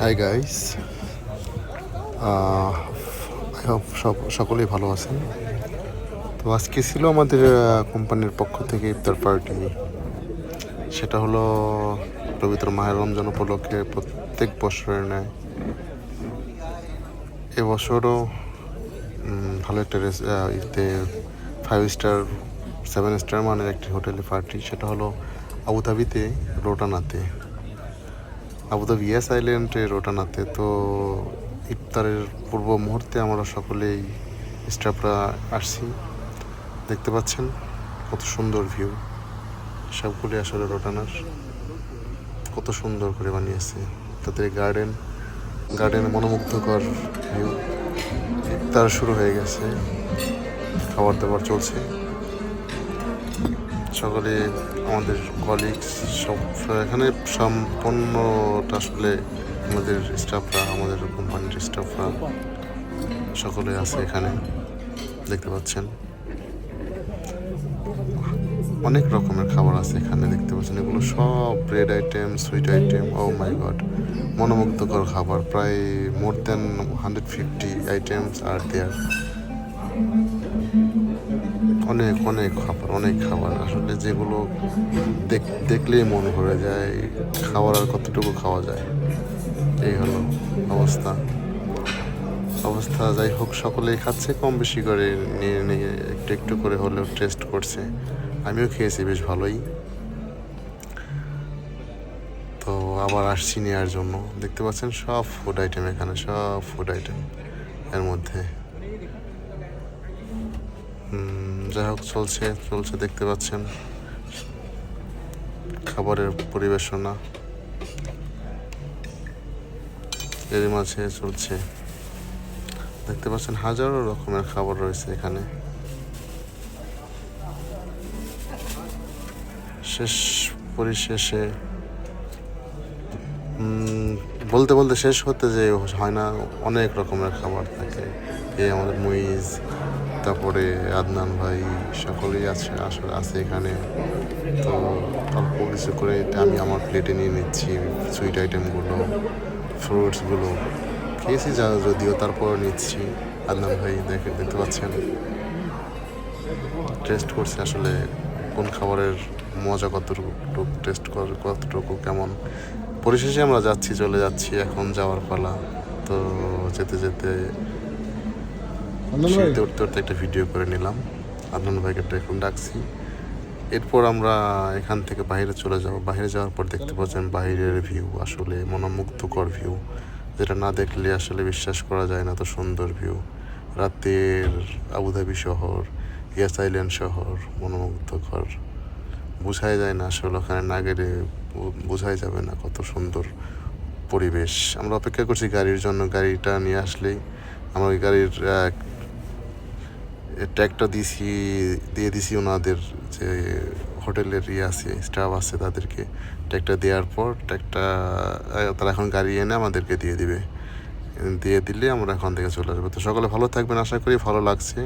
Hi guys সব, সকলেই ভালো আছেন। তো আজকে ছিল আমাদের কোম্পানির পক্ষ থেকে ইফতার পার্টি। সেটা হলো পবিত্র মাহের রমজান উপলক্ষে প্রত্যেক বছরের ন্যায়। এবছরও ভালো একটা ইতে ফাইভ স্টার সেভেন স্টার মানের একটি হোটেলে পার্টি। সেটা হলো আবুধাবিতে, রোটানাতে। আবুধাবি ইয়াস আইল্যান্ডে রোটানাতে। তো ইফতারের পূর্ব মুহূর্তে আমরা সকলেই স্টাফরা আসছি। দেখতে পাচ্ছেন কত সুন্দর ভিউ। সবগুলি আসলে রোটানার। কত সুন্দর করে বানিয়েছে। তাদের গার্ডেন গার্ডেন মনোমুগ্ধকর ভিউ। ইফতার শুরু হয়ে গেছে। খাবার দাবার চলছে। সকলে আমাদের কলিগস সব, এখানে সম্পূর্ণটা আসলে আমাদের স্টাফরা আমাদের কোম্পানির স্টাফরা সকলে আছে এখানে, দেখতে পাচ্ছেন। অনেক রকমের খাবার আছে এখানে, দেখতে পাচ্ছেন। এগুলো সব bread item sweet item oh my god মনোমুগ্ধকর খাবার। প্রায় more than hundred fifty items are there অনেক অনেক খাবার অনেক খাবার। আসলে যেগুলো দেখ- দেখলেই মন ভরে যায় খাবার আর কতটুকু খাওয়া যায়। এই হলো অবস্থা। অবস্থা যাই হোক সকলেই খাচ্ছে কম বেশি করে নিয়ে নিয়ে একটু একটু করে হলেও টেস্ট করছে। আমিও খেয়েছি বেশ ভালোই। তো আবার আসছি নেওয়ার জন্য। দেখতে পাচ্ছেন সব ফুড আইটেম এখানে সব ফুড আইটেম এর মধ্যে। হুম, যাই হোক, চলছে চলছে, দেখতে পাচ্ছেন। খাবারের পরিবেশনা। এর মাঝে চলছে। দেখতে পাচ্ছেন হাজারো রকমের খাবার রয়েছে এখানে। শেষ পরিশেষে বলতে বলতে শেষ হতে যে হয় না, অনেক রকমের খাবার থাকে। এই আমাদের মুইজ তারপরে আদনান ভাই সকলেই আছে আসলে আছে এখানে। তো অল্প কিছু করে আমি আমার প্লেটে নিয়ে নিচ্ছি সুইট আইটেমগুলো ফ্রুটসগুলো খেয়েছি যা, যদিও তারপর নিচ্ছি। আদনান ভাই দেখে, দেখতে পাচ্ছেন? টেস্ট করছে আসলে কোন খাবারের মজা কতটুকু টেস্ট কর, কতটুকু, কেমন। পরিশেষে আমরা যাচ্ছি, চলে যাচ্ছি, এখন যাওয়ার পালা। তো যেতে যেতে সিঁড়িতে উঠতে উঠতে একটা ভিডিও করে নিলাম। আদনান ভাইকে এখন ডাকছি। এরপর আমরা এখান থেকে বাইরে চলে যাব। বাইরে যাওয়ার পর দেখতে পাচ্ছেন বাইরের ভিউ আসলে মনোমুগ্ধকর ভিউ যেটা না দেখলে আসলে বিশ্বাস করা যায় না তো সুন্দর ভিউ রাতের আবুধাবি শহর ইয়াস আইল্যান্ড শহর, মনোমুগ্ধকর। বোঝাই যায় না আসলে ওখানে না গেলে বোঝাই যাবে না কত সুন্দর পরিবেশ। আমরা অপেক্ষা করছি গাড়ির জন্য, গাড়িটা নিয়ে আসলেই। আমার গাড়ির ট্যাগটা দিছি, দিয়ে দিছি ওনাদের যে হোটেলের ইয়ে আছে স্টাফ আছে তাদেরকে ট্যাগটা দেওয়ার পর ট্যাগটা তারা এখন গাড়ি এনে আমাদেরকে দিয়ে দিবে। দিয়ে দিলে আমরা এখন থেকে চলে আসব। তো সকলে ভালো থাকবেন, আশা করি ভালো লাগছে।